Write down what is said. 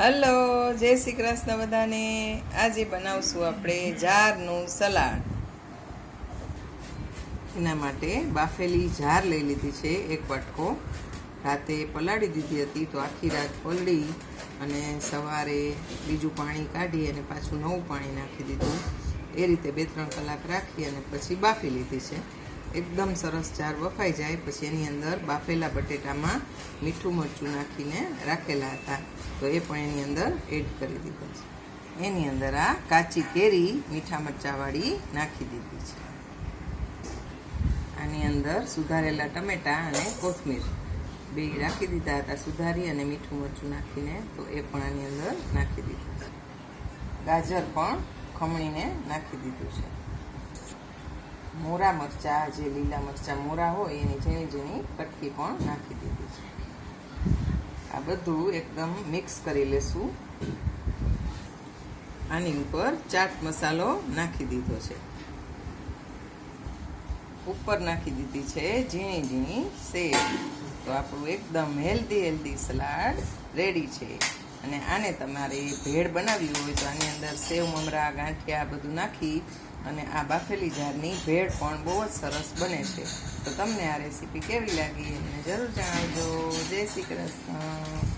Hello, જય શ્રી કૃષ્ણ બધાને. આજે બનાવશું આપણે જારનું સલાડ. એના માટે બાફેલી જાર લઈ લીધી છે, એક વટકો. રાતે પલાળી દીધી હતી તો આખી રાત પલળી અને સવારે બીજું પાણી કાઢી અને પાછું નવું પાણી નાખી દીધું. એ રીતે બે ત્રણ કલાક રાખી અને પછી બાફી લીધી છે. એકદમ સરસ ચાર બફાઈ જાય. પછી એની અંદર બાફેલા બટેટામાં મીઠું મરચું નાખીને રાખેલા હતા. તો એ પણ એની અંદર એડ કરી દીધું છે. એની અંદર આ કાચી કેરી મીઠા મરચાંવાળી નાખી દીધી છે. આની અંદર સુધારેલા ટમેટાં અને કોથમીર બે રાખી દીધા હતા. સુધારી અને મીઠું મરચું નાખીને તો એ પણ આની અંદર નાખી દીધું છે. ગાજર પણ ખમણીને નાખી દીધું છે. મોરા મરચાં, જે લીલા મરચાં મોરા હોય, એની ઝીણી ઝીણી કટકી પણ નાખી દીધી છે. આ બધું એકદમ મિક્સ કરી લેશું. આની ઉપર ચાટ મસાલો નાખી દીધો છે. ઉપર નાખી દીધી છે ઝીણી ઝીણી સેવ. તો આપણું એકદમ હેલ્ધી હેલ્ધી સલાડ રેડી છે. અને આને તમારે ભેળ બનાવી હોય તો આની અંદર સેવ, મમરા, ગાંઠિયા બધું નાખી અને આ બાફેલી જારની ભેળ પણ બહુ જ સરસ બને છે. તો તમને આ રેસીપી કેવી લાગી એમને જરૂર જણાવજો. જય શ્રી કૃષ્ણ.